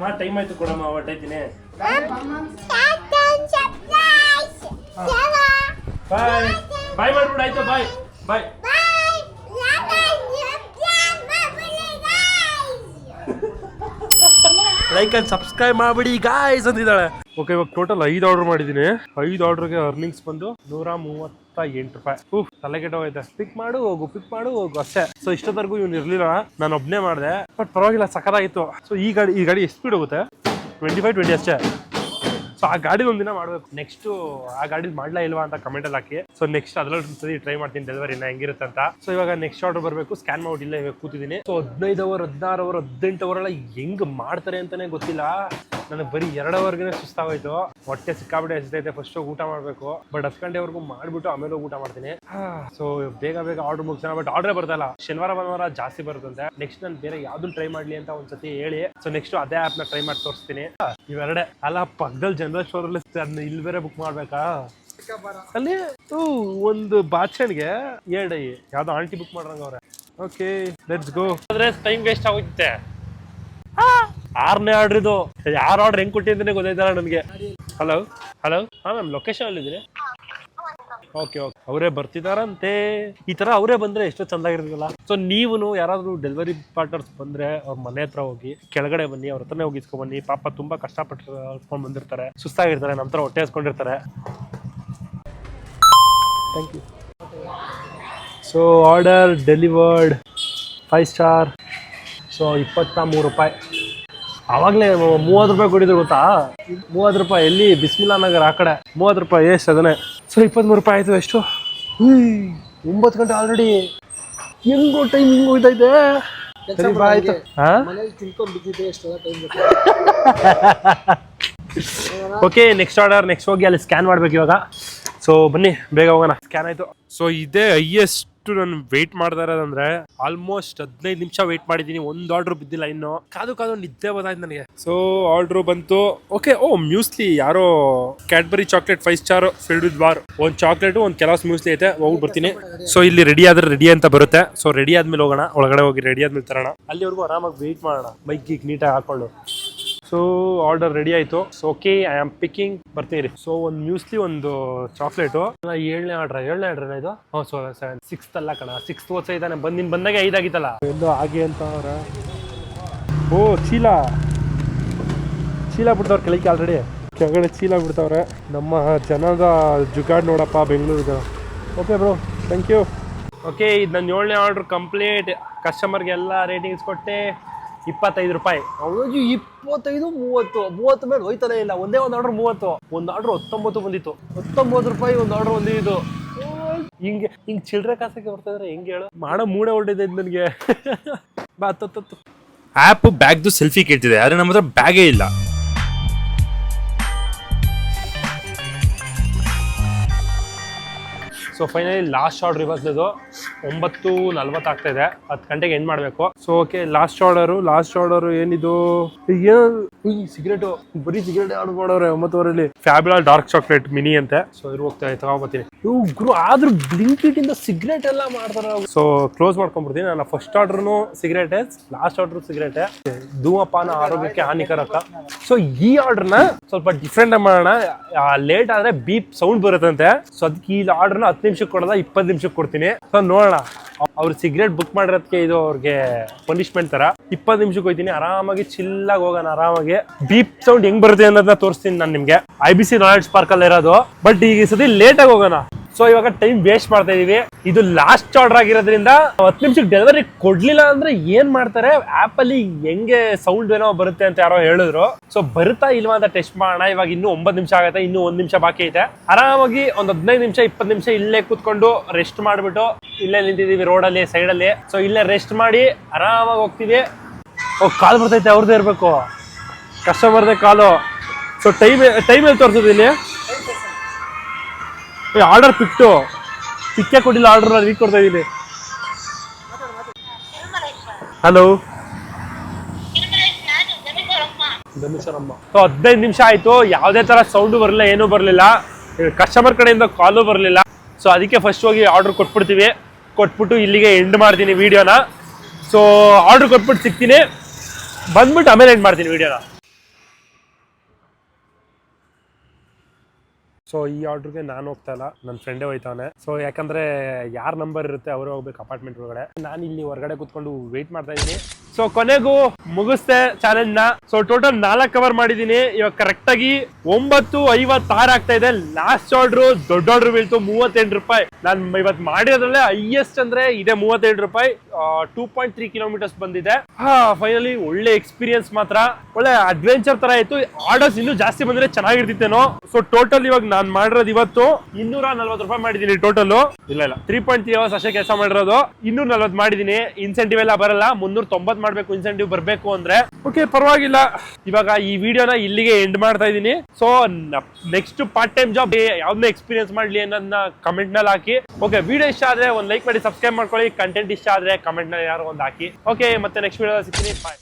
ಮಾ ಟೈಮ್ ಆಯ್ತು ಕೊಡಮ್ಮ ಹೊಟ್ಟೈತೀನಿ ಬಾಯ್ ಬಾಯ್ ಮಾಡ್ಬಿಡು ಆಯ್ತು? Bye bye. Like and subscribe ಮಾಡ್ಬಿಡಿ ಗಾಯ್ಸ್ ಅಂತಿದ್ದಾಳೆ. ಓಕೆ ಇವಾಗ ಟೋಟಲ್ ಐದು ಆರ್ಡರ್ ಮಾಡಿದ್ದೀನಿ. ಐದು ಆರ್ಡರ್ಗೆ ಅರ್ನಿಂಗ್ಸ್ ಬಂದು ನೂರ ಮೂವತ್ತ. ಎಂಟು ರೂಪಾಯಿ. ತಲೆ ಕೆಟ್ಟೋಗೈತೆ ಪಿಕ್ ಮಾಡು, ಹೋಗು ಪಿಕ್ ಮಾಡು, ಹೋಗು, ಅಷ್ಟೇ. ಸೊ ಇಷ್ಟೊತ್ತರೆಗೂ ಇವ್ನು ಇರ್ಲಿಲ್ಲ. ನಾನು ಒಬ್ಬನೇ ಮಾಡಿದೆ. ಬಟ್ ಪರವಾಗಿಲ್ಲ, ಸಖತ್ತಾಗಿತ್ತು. ಸೊ ಈ ಗಾಡಿ ಈ ಗಾಡಿ ಎಷ್ಟು ಸ್ಪೀಡ್ ಹೋಗುತ್ತೆ? ಟ್ವೆಂಟಿ ಫೈವ್ ಟ್ವೆಂಟಿ ಅಷ್ಟೇ. ಸೊ ಆ ಗಾಡಿ ಒಂದಿನ ಮಾಡಬೇಕು. ನೆಕ್ಸ್ಟ್ ಆ ಗಾಡಿ ಮಾಡ್ಲಾ ಇಲ್ವಾ ಅಂತ ಕಮೆಂಟ್ ಅಲ್ಲಿ ಹಾಕಿ. ಸೊ ನೆಕ್ಸ್ಟ್ ಅದ್ರಲ್ಲಿ ಸರಿ ಟ್ರೈ ಮಾಡ್ತೀನಿ ಡೆಲಿವರಿ ನಾ ಹೆಂಗಿರುತ್ತೆ ಅಂತ. ಸೊ ಇವಾಗ ನೆಕ್ಸ್ಟ್ ಆರ್ಡರ್ ಬರಬೇಕು. ಸ್ಕ್ಯಾನ್ ಮಾಡಿ ಇಲ್ಲೇ ಇವಾಗ ಕೂತಿದ್ದೀನಿ. ಸೊ ಹದಿನೈದು ಅವರ್ ಹದಿನಾರು ಅವರ್ ಹದಿನೆಂಟು ಅವರೆಲ್ಲ ಹೆಂಗ್ ಮಾಡ್ತಾರೆ ಅಂತಾನೆ ಗೊತ್ತಿಲ್ಲ. ನನಗೆ ಬರೀ ಎರಡವರೆಗೆ ಸುಸ್ತಾಗೋಯ್ತು. ಹೊಟ್ಟೆ ಸಿಕ್ಕಾಬಿಟ್ಟೆ ಹಸಿತೈತೆ ಫಸ್ಟ್ ಊಟ ಮಾಡಬೇಕು. ಬಟ್ ಹತ್ತು ಗಂಟೆವರೆಗೂ ಮಾಡ್ಬಿಟ್ಟು ಆಮೇಲೆ ಊಟ ಮಾಡ್ತೀನಿ. ಸೊ ಬೇಗ ಬೇಗ ಆರ್ಡರ್ ಮುಗಿಸೋಣ ಬಟ್ ಆರ್ಡರ್ ಬರ್ತಲ್ಲ. ಶನಿವಾರ, ಭಾನುವಾರ ಜಾಸ್ತಿ ಬರುತ್ತಂತೆ. ನೆಕ್ಸ್ಟ್ ನಾನು ಬೇರೆ ಯಾವ್ದು ಟ್ರೈ ಮಾಡ್ಲಿ ಅಂತ ಒಂದ್ಸತಿ ಹೇಳಿ. ಸೊ ನೆಕ್ಸ್ಟ್ ಅದೇ ಆಪ್ನ ಟ್ರೈ ಮಾಡಿ ತೋರಿಸ್ತೀನಿ. ಇವೆರಡೆ. ಅಲ್ಲ ಪಕ್ಕದಲ್ಲಿ ಜನರಲ್ ಸ್ಟೋರ್ ಅಲ್ಲಿ ಅದನ್ನ ಇಲ್ಲಿ ಬೇರೆ ಬುಕ್ ಮಾಡ್ಬೇಕಾ? ಅಲ್ಲಿ ಒಂದು ಬಾಚನ್ಗೆ ಎರಡು. ಯಾವ್ದೋ ಆಂಟಿ ಬುಕ್ ಮಾಡ್ರಂಗ ಅವ್ರೆ. ಓಕೆ ಲೆಟ್ಸ್ ಗೋ ಆದ್ರೆ ಟೈಮ್ ವೇಸ್ಟ್ ಆಗುತ್ತೆ ಆರನೇ ಆರ್ಡರ್ ಇದು ಯಾರು ಆರ್ಡರ್ ಹೆಂಗ್ ಕೊಟ್ಟಿದ್ದಾನೆ ಗೊತ್ತಾಯ್ತಲ್ಲ ನನಗೆ. ಹಲೋ ಹಲೋ ಹಾ ಮ್ಯಾಮ್ ಲೊಕೇಶನ್ ಅಲ್ಲಿದ್ದೀನಿ ಓಕೆ ಓಕೆ ಅವರೇ ಬರ್ತಿದಾರಂತೆ. ಈ ತರ ಅವರೇ ಬಂದ್ರೆ ಎಷ್ಟೋ ಚಂದಾಗಿರ್ತಿಲ್ಲ ಸೊ ನೀವು ಯಾರಾದ್ರೂ ಡೆಲಿವರಿ ಪಾರ್ಟ್ನರ್ಸ್ ಬಂದ್ರೆ ಅವ್ರ ಮನೆ ಹತ್ರ ಹೋಗಿ, ಕೆಳಗಡೆ ಬನ್ನಿ, ಅವ್ರ ಹತ್ರನೇ ಹೋಗಿ ಇಸ್ಕೊಂಡ್ ಬನ್ನಿ ಪಾಪ ತುಂಬಾ ಕಷ್ಟಪಟ್ಟು ಬಂದಿರ್ತಾರೆ. ಸುಸ್ತಾಗಿರ್ತಾರೆ ನಮ್ಮ ಹತ್ರ ಹೊಟ್ಟೆ ಹಸ್ಕೊಂಡಿರ್ತಾರೆ. Thank you so order delivered five star so ಇಪ್ಪತ್ತ ಮೂರು ರೂಪಾಯಿ. ಆವಾಗಲೇ ಮೂವತ್ತು ರೂಪಾಯಿ ಕೊಟ್ಟಿದ್ರು ಗೊತ್ತಾ? ಮೂವತ್ತು ರೂಪಾಯಿ ಎಲ್ಲಿ? ಬಿಸ್ಮಿಲ್ಲಾ ನಗರ್ ಆ ಕಡೆ. ಮೂವತ್ತು ರೂಪಾಯಿ ಎಷ್ಟು ಅದನ್ನೇ? ಸೊ ಇಪ್ಪತ್ತ್ಮೂರು ರೂಪಾಯಿ ಆಯಿತು ಎಷ್ಟು? ಒಂಬತ್ತು ಗಂಟೆ ಆಲ್ರೆಡಿ ಹೆಂಗೋ ಟೈಮ್ ಹಿಂಗ್ ಹೋಗ್ತೈತೆ ಸರಿ ಬಾ ಆಯ್ತು. ಹಾ? ಓಕೆ ನೆಕ್ಸ್ಟ್ ಆರ್ಡರ್ ನೆಕ್ಸ್ಟ್ ಹೋಗಿ ಅಲ್ಲಿ ಸ್ಕ್ಯಾನ್ ಮಾಡ್ಬೇಕು ಇವಾಗ. ಸೊ ಬನ್ನಿ ಬೇಗ ಹೋಗೋಣ. ಸ್ಕ್ಯಾನ್ ಆಯ್ತು. ಸೊ ಇದೇ ಹೈಯೆಸ್ಟ್ ನಾನು ವೆಯ್ಟ್ ಮಾಡ್ತಾ ಇರೋದಂದ್ರೆ ಆಲ್ಮೋಸ್ಟ್ ಹದಿನೈದು ನಿಮಿಷ ವೆಯ್ಟ್ ಮಾಡಿದ್ದೀನಿ. ಒಂದು ಆರ್ಡರ್ ಬಿದ್ದಿಲ್ಲ ಇನ್ನು. ಕಾದು ಕಾದು ನಿದ್ದೆ ಬದಾಯ್ತು ನನಗೆ. ಸೊ ಆರ್ಡರ್ ಬಂತು. ಓಕೆ ಓ ಮ್ಯೂಸ್ಲಿ ಯಾರೋ Cadbury chocolate five star filled with bar ಒಂದು ಚಾಕ್ಲೇಟ್ ಒಂದು ಕೆಲಸ ಮ್ಯೂಸ್ಲಿ ಐತೆ. ಹೋಗಿ ಬರ್ತೀನಿ. ಸೊ ಇಲ್ಲಿ ರೆಡಿ ಆದ್ರೆ ರೆಡಿ ಅಂತ ಬರುತ್ತೆ. ಸೊ ರೆಡಿ ಆದ್ಮೇಲೆ ಹೋಗೋಣ. ಒಳಗಡೆ ಹೋಗಿ ರೆಡಿ ಆದ್ಮೇಲೆ ತರೋಣ. ಅಲ್ಲಿವರೆಗೂ ಆರಾಮಾಗಿ ವೆಯ್ಟ್ ಮಾಡೋಣ. ಬೈಕ್ ಗೀಕ್ ನೀಟಾಗಿ ಹಾಕೊಂಡು ಸೊ ಆರ್ಡರ್ ರೆಡಿ ಆಯ್ತು. So okay I am picking ಬರ್ತೀನಿ ಸೊ ಒಂದು ಮ್ಯೂಸ್ಲಿ ಒಂದು ಚಾಕ್ಲೇಟು ಏಳನೇ ಆರ್ಡರ್ ಏಳನೇ ಆರ್ಡರ್ ಇದು? ಹಾಂ ಸೊ ಸೆವೆನ್ ಸಿಕ್ಸ್ತ್ ಅಲ್ಲ ಕಣ. ಸಿಕ್ಸ್ತ್ ಓದ್ಸ ಇದ್ದಾನೆ. ಬಂದು ನಿನ್ ಬಂದಾಗೆ ಐದಾಗಿತ್ತಲ್ಲ ಎಲ್ಲೋ ಹಾಗೆ ಅಂತ ಅವ್ರ. ಓ ಚೀಲ. ಚೀಲ ಬಿಡ್ತವ್ರ ಕೆಳಗೆ ಆಲ್ರೆಡಿ ಕೆಳಗಡೆ ಚೀಲ ಬಿಡ್ತಾವ್ರೆ. ನಮ್ಮ ಜನದ ಜುಗಾಡ್ ನೋಡಪ್ಪ ಬೆಂಗಳೂರಿದು. Okay bro thank you okay ಇದು ನನ್ನ ಏಳನೇ ಆರ್ಡ್ರ್ ಕಂಪ್ಲೀಟ್ ಕಸ್ಟಮರ್ಗೆಲ್ಲ ರೇಟಿಂಗ್ಸ್ ಕೊಟ್ಟೆ. ಇಪ್ಪತ್ತೈದು ರೂಪಾಯಿ. ಅವನು ಇಪ್ಪತ್ತೈದು ಮೂವತ್ತು. ಮೂವತ್ತು ಮೇಲೆ ಹೋಯ್ತಾನೆ ಇಲ್ಲ. ಒಂದೇ ಒಂದು ಆರ್ಡರ್ ಮೂವತ್ತು. ಒಂದು ಆರ್ಡರ್ ಹತ್ತೊಂಬತ್ತು ಬಂದಿತ್ತು. ಹತ್ತೊಂಬತ್ತು ರೂಪಾಯಿ ಒಂದು ಆರ್ಡರ್ ಬಂದಿದ್ದು. ಹಿಂಗೆ ಹಿಂಗೆ ಚಿಲ್ಲರೆ ಕಾಸಕ್ಕೆ ಬರ್ತಾ ಇದ್ರೆ ಹೆಂಗೆ ಹೇಳು? ಮಾಡೋ ಮೂಡೆ ಹೊರಟಿದೆ ನನಗೆ. ಬಾ ತತ್ತು ಆ್ಯಪ್ ಬ್ಯಾಗ್ದು ಸೆಲ್ಫಿ ಕೇಳ್ತಿದೆ ಆದರೆ ನಮ್ಮ ಹತ್ರ ಬ್ಯಾಗೇ ಇಲ್ಲ. ಸೊ ಫೈನಲಿ ಲಾಸ್ಟ್ ಆರ್ಡರ್ ಇದು. ಒಂಬತ್ತು ನಲ್ವತ್ತು ಆಗ್ತಾ ಇದೆ. ಹತ್ತು ಗಂಟೆಗೆ ಎಂಡ್ ಮಾಡಬೇಕು. So okay last order last order ಏನಿದು? ಸಿಗರೇಟು, ಬರೀ ಸಿಗರೇಟ್ ಆರ್ಡರ್ ಮಾಡೋರೆ ಒಂಬತ್ತುವರೆಯಲ್ಲಿ ಫ್ಯಾಬ್ಯುಲಾ ಡಾರ್ಕ್ ಚಾಕ್ಲೇಟ್ ಮಿನಿ ಅಂತೆ. ಸೊ ಇರು ಹೋಗ್ತಾ ತಗೋಬತ್ತೀನಿ. ಗುರು ಆದ್ರೂ ಬ್ಲಿಂಕಿಟ್ ಇಂದ ಸಿಗರೇಟ್ ಎಲ್ಲ ಮಾಡ್ತಾರೆ ಸೊ ಕ್ಲೋಸ್ ಮಾಡ್ಕೊಂಡ್ಬಿಡ್ತೀನಿ. ನನ್ನ ಫಸ್ಟ್ ಆರ್ಡರ್ನು ಸಿಗರೇಟೆ ಲಾಸ್ಟ್ ಆರ್ಡರ್ ಸಿಗರೇಟೆ. ಧೂಮಪಾನ ಆರೋಗ್ಯಕ್ಕೆ ಹಾನಿಕರಕ. ಸೊ ಈ ಆರ್ಡರ್ನ ಸ್ವಲ್ಪ ಡಿಫ್ರೆಂಟ್ ಮಾಡೋಣ. ಲೇಟ್ ಆದ್ರೆ ಬೀಪ್ ಸೌಂಡ್ ಬರುತ್ತಂತೆ. ಸೊ ಅದಕ್ಕೆ ಈ ಆರ್ಡರ್ನ ಹತ್ತು ನಿಮಿಷಕ್ಕೆ ಕೊಡೋದ? ಇಪ್ಪತ್ತು ನಿಮಿಷಕ್ಕೆ ಕೊಡ್ತೀನಿ. ಸೊ ನೋಡೋಣ. ಅವ್ರು ಸಿಗರೇಟ್ ಬುಕ್ ಮಾಡಿರೋದಕ್ಕೆ ಇದು ಅವ್ರಿಗೆ ಪನಿಷ್ಮೆಂಟ್ ತರ ಇಪ್ಪತ್ತು ನಿಮಿಷಕ್ಕೆ ಹೋಯ್ತೀನಿ. ಆರಾಮಾಗಿ ಚಿಲ್ಲಾಗಿ ಹೋಗೋಣ, ಆರಾಮಾಗಿ. ಬೀಪ್ ಸೌಂಡ್ ಹೆಂಗ್ ಬರುತ್ತೆ ಅನ್ನೋದನ್ನ ತೋರಿಸ್ತೀನಿ ನಾನು ನಿಮ್ಗೆ. ಐ ಬಿ ಸಿ ಪಾರ್ಕ್ ಅಲ್ಲಿ ಇರೋದು ಬಟ್ ಈಗ ಲೇಟ್ ಆಗಿ ಹೋಗೋಣ. ಸೊ ಇವಾಗ ಟೈಮ್ ವೇಸ್ಟ್ ಮಾಡ್ತಾ ಇದೀವಿ. ಇದು ಲಾಸ್ಟ್ ಆರ್ಡರ್ ಆಗಿರೋದ್ರಿಂದ ಹತ್ತು ನಿಮಿಷಕ್ಕೆ ಡೆಲಿವರಿ ಕೊಡ್ಲಿಲ್ಲ ಅಂದ್ರೆ ಏನ್ ಮಾಡ್ತಾರೆ? ಆಪ್ ಅಲ್ಲಿ ಹೆಂಗೆ ಸೌಂಡ್ ಏನೋ ಬರುತ್ತೆ ಅಂತ ಯಾರೋ ಹೇಳಿದ್ರು. ಸೊ ಬರುತ್ತಾ ಇಲ್ವಾ ಅಂತ ಟೆಸ್ಟ್ ಮಾಡೋಣ. ಇವಾಗ ಇನ್ನೂ ಒಂಬತ್ತು ನಿಮಿಷ ಆಗುತ್ತೆ, ಇನ್ನೂ ಒಂದ್ ನಿಮಿಷ ಬಾಕಿ ಐತೆ. ಆರಾಮಾಗಿ ಒಂದ್ ಹದಿನೈದು ನಿಮಿಷ, ಇಪ್ಪತ್ತು ನಿಮಿಷ ಇಲ್ಲೇ ಕೂತ್ಕೊಂಡು ರೆಸ್ಟ್ ಮಾಡ್ಬಿಟ್ಟು ಇಲ್ಲೇ ನಿಂತಿದೀವಿ ರೋಡಲ್ಲಿ ಸೈಡಲ್ಲಿ ಸೊ ಇಲ್ಲೇ ರೆಸ್ಟ್ ಮಾಡಿ ಆರಾಮಾಗಿ ಹೋಗ್ತೀವಿ. ಕಾಲ್ ಬರ್ತೈತೆ ಅವ್ರದ್ದೇ ಇರಬೇಕು. ಕಸ್ಟಮರ್ದೇ ಕಾಲು. ಸೊ ಟೈಮ್ ಟೈಮ್ ಎಲ್ಲಿ ತೋರಿಸೋದು ಇಲ್ಲಿ? ಆರ್ಡರ್ ಪಿಕ್ಟು ಪಿಕ್ಕೆ ಕೊಟ್ಟಿಲ್ಲ ಆರ್ಡರ್ ನಾನು ಈಗ ಕೊಡ್ತಾ ಇದ್ದೀನಿ ಹಲೋ ಸೊ ಹದಿನೈದು ನಿಮಿಷ ಆಯ್ತು. ಯಾವುದೇ ತರ ಸೌಂಡು ಬರಲಿಲ್ಲ ಏನೂ ಬರಲಿಲ್ಲ. ಕಸ್ಟಮರ್ ಕಡೆಯಿಂದ ಕಾಲು ಬರಲಿಲ್ಲ. ಸೊ ಅದಕ್ಕೆ ಫಸ್ಟ್ ಹೋಗಿ ಆರ್ಡರ್ ಕೊಟ್ಬಿಡ್ತೀವಿ. ಕೊಟ್ಬಿಟ್ಟು ಇಲ್ಲಿಗೆ ಎಂಡ್ ಮಾಡ್ತೀನಿ ವಿಡಿಯೋನ ಸೊ ಆರ್ಡರ್ ಕೊಟ್ಬಿಟ್ಟು ಸಿಗ್ತೀನಿ. ಬಂದ್ಬಿಟ್ಟು ಆಮೇಲೆ ಎಂಡ್ ಮಾಡ್ತೀನಿ ವಿಡಿಯೋನ ಸೊ ಈ ಆರ್ಡ್ರಿಗೆ ನಾನು ಹೋಗ್ತಾ ಇಲ್ಲ. ನನ್ನ ಫ್ರೆಂಡೇ ಹೋಯ್ತಾನೆ ಸೊ ಯಾಕಂದ್ರೆ ಯಾರ ನಂಬರ್ ಇರುತ್ತೆ, ಅವರು ಹೋಗ್ಬೇಕು ಅಪಾರ್ಟ್ಮೆಂಟ್ ಒಳಗಡೆ. ನಾನು ಇಲ್ಲಿ ಹೊರಗಡೆ ಕೂತ್ಕೊಂಡು ವೆಯ್ಟ್ ಮಾಡ್ತಾ ಇದ್ದೀನಿ. ಸೊ ಕೊನೆಗೂ ಮುಗಿಸ್ತೆ ಚಾಲೆಂಜ್ನ. ಸೊ ಟೋಟಲ್ ನಾಲ್ಕು ಕವರ್ ಮಾಡಿದೀನಿ ಇವಾಗ ಕರೆಕ್ಟ್ ಆಗಿ ಒಂಬತ್ತು ಐವತ್ತಾರು ಆಗ್ತಾ ಇದೆ. ಲಾಸ್ಟ್ ಆರ್ಡ್ರು ದೊಡ್ಡ ಆರ್ಡ್ರು ಬೀಳ್ತು. ಮೂವತ್ತೆಂಟು ರೂಪಾಯಿ. ನಾನು ಇವತ್ತು ಮಾಡಿರೋದ್ರಲ್ಲೇ ಹೈಯೆಸ್ಟ್ ಅಂದ್ರೆ ಇದೆ ಮೂವತ್ತೆಂಟು ರೂಪಾಯಿ. ಟೂ ಪಾಯಿಂಟ್ ತ್ರೀ ಕಿಲೋಮೀಟರ್ಸ್ ಬಂದಿದೆ. ಫೈನಲಿ ಒಳ್ಳೆ ಎಕ್ಸ್ಪೀರಿಯನ್ಸ್ ಮಾತ್ರ. ಒಳ್ಳೆ ಅಡ್ವೆಂಚರ್ ತರ ಆಯ್ತು ಆರ್ಡರ್ಸ್ ಇನ್ನೂ ಜಾಸ್ತಿ ಬಂದ್ರೆ ಚೆನ್ನಾಗಿರ್ತಿತ್ತೇನೋ. ಸೊ ಟೋಟಲ್ ಇವಾಗ ನಾನು ಮಾಡಿರೋದು ಇವತ್ತು ಇನ್ನೂರ ನಲ್ವತ್ತು ರೂಪಾಯಿ ಮಾಡಿದೀನಿ ಟೋಟಲ್ ಇಲ್ಲ ಇಲ್ಲ. ತ್ರೀ ಪಾಯಿಂಟ್ ತ್ರೀ ಅವರ್ಸ್ ಅಷ್ಟೇ ಕೆಲಸ ಮಾಡಿರೋದು. ಇನ್ನೂರ ನಲ್ವತ್ತು ಮಾಡಿದೀನಿ. ಇನ್ಸೆಂಟಿವ್ ಎಲ್ಲ ಬರಲ್ಲ. ಮುನ್ನೂರ ತೊಂಬತ್ ಮಾಡ್ಬೇಕು ಇನ್ಸೆಂಟಿವ್ ಬರಬೇಕು ಅಂದ್ರೆ. ಓಕೆ ಪರವಾಗಿಲ್ಲ. ಇವಾಗ ಈ ವಿಡಿಯೋನ ಇಲ್ಲಿಗೆ ಎಂಡ್ ಮಾಡ್ತಾ ಇದ್ದೀನಿ so next part time job ಯಾವ್ದನ್ನ ಎಕ್ಸ್ಪೀರಿಯನ್ಸ್ ಮಾಡ್ಲಿ ಅನ್ನೋದನ್ನ ಕಮೆಂಟ್ನಲ್ಲಿ ಹಾಕಿ. ಓಕೆ ವಿಡಿಯೋ ಇಷ್ಟ ಆದ್ರೆ ಒಂದು ಲೈಕ್ ಮಾಡಿ ಸಬ್ಸ್ಕ್ರೈಬ್ ಮಾಡ್ಕೊಳ್ಳಿ. ಕಂಟೆಂಟ್ ಇಷ್ಟ ಆದ್ರೆ ಕಮೆಂಟ್ನಲ್ಲಿ ಯಾರು ಒಂದು ಹಾಕಿ. ಓಕೆ ಮತ್ತೆ ನೆಕ್ಸ್ಟ್ ವಿಡಿಯೋ ಸಿಗ್ತೀನಿ.